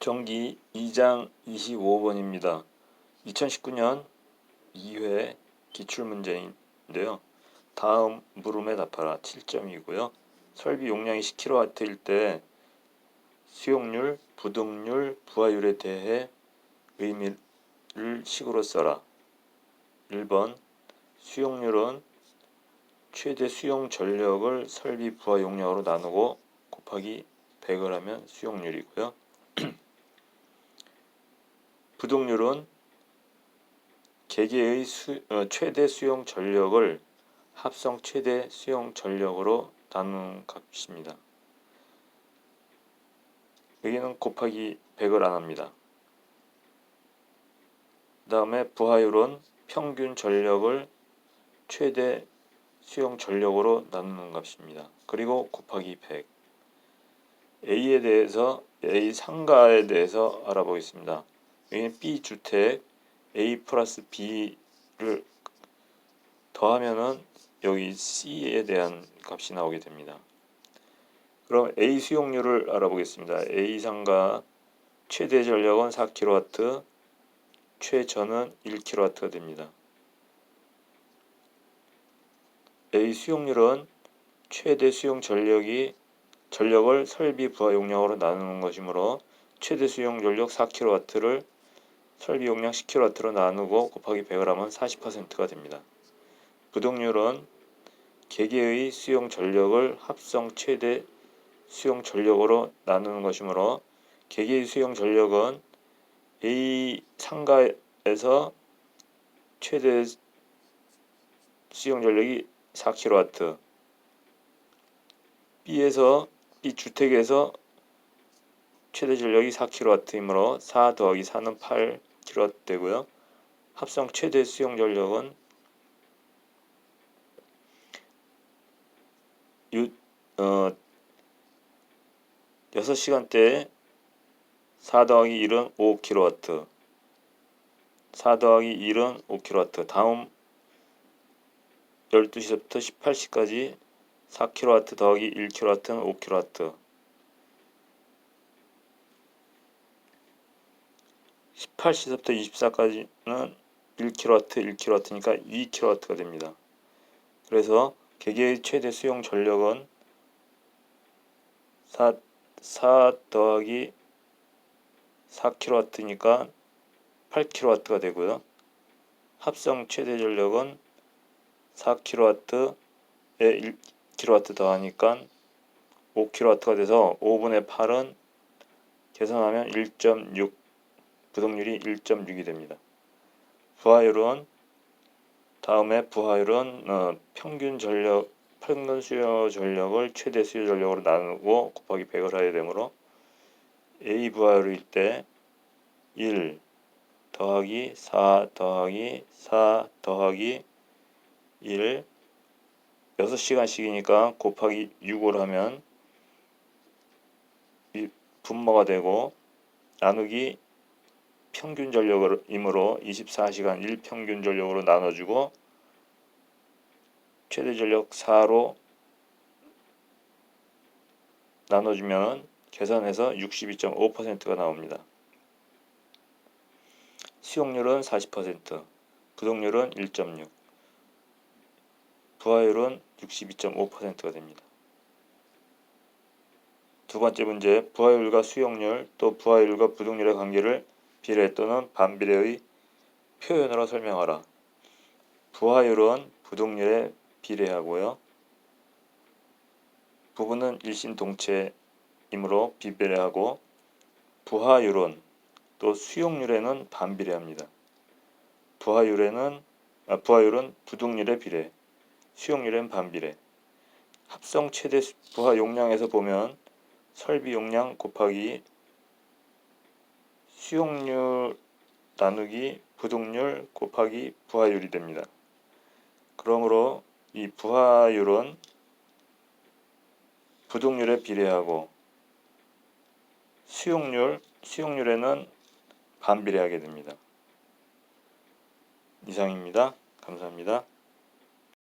정기 2장 25번입니다. 2019년 2회 기출문제인데요. 다음 물음에 답하라 7점이고요. 설비 용량이 10kW일 때 수용률, 부등률, 부하율에 대해 의미를 식으로 써라. 1번 수용률은 최대 수용 전력을 설비 부하 용량으로 나누고 곱하기 100을 하면 수용률이고요. 부동률은 개개의 수, 어, 최대 수용 전력을 합성 최대 수용 전력으로 나누는 값입니다. 여기는 곱하기 100을 안 합니다. 그 다음에 부하율은 평균 전력을 최대 수용 전력으로 나누는 값입니다. 그리고 곱하기 100. A에 대해서 A 상가에 대해서 알아보겠습니다. 여기는 B 주택 A 플러스 B를 더하면은 여기 C에 대한 값이 나오게 됩니다. 그럼 A 수용률을 알아보겠습니다. A 상가 최대 전력은 4kW, 최저는 1kW가 됩니다. A 수용률은 최대 수용 전력이 전력을 설비 부하 용량으로 나누는 것이므로 최대 수용 전력 4kW를 설비 용량 10kW로 나누고 곱하기 100을 하면 40%가 됩니다. 부동률은 개개의 수용 전력을 합성 최대 수용 전력으로 나누는 것이므로 개개의 수용 전력은 A 상가에서 최대 수용 전력이 4kW, B에서 B 주택에서 최대 전력이 4kW이므로 4 더하기 4는 8kW 되고요. 합성 최대 수용 전력은 유, 어, 6시간대 4 더하기 1은 5kW 4 더하기 1은 5kW 다음 12시부터 18시까지 4kW 더하기 1kW는 5kW 18시부터 24까지는 1kW, 1kW니까 2kW가 됩니다. 그래서 개개의 최대 수용 전력은 4, 4 더하기 4kW니까 8kW가 되고요. 합성 최대 전력은 4kW에 1kW 더하니까 5kW가 돼서 5분의 8은 계산하면 1.6 부동률이 1.6이 됩니다. 부하율은 다음에 부하율은 어, 평균 전력 평균 수요 전력을 최대 수요 전력으로 나누고 곱하기 100을 하야 되므로 A 부하율일 때 1 더하기 4 더하기 4 더하기 1 6시간씩이니까 곱하기 6을 하면 분모가 되고 나누기 평균 전력이므로 24시간 1평균 전력으로 나눠주고 최대 전력 4로 나눠주면 계산해서 62.5%가 나옵니다. 수용률은 40%, 부동률은 1.6, 부하율은 62.5%가 됩니다. 두 번째 문제, 부하율과 수용률 또 부하율과 부동률의 관계를 비례 또는 반비례의 표현으로 설명하라. 부하율은 부동률에 비례하고요. 부분은 일심동체이므로 비비례하고 부하율은 또 수용률에는 반비례합니다. 부하율에는 아, 부하율은 부동률에 비례, 수용률엔 반비례. 합성 최대 부하 용량에서 보면 설비 용량 곱하기 수용률 나누기 부동률 곱하기 부하율이 됩니다. 그러므로 이 부하율은 부동률에 비례하고 수용률, 수용률에는 반비례하게 됩니다. 이상입니다. 감사합니다.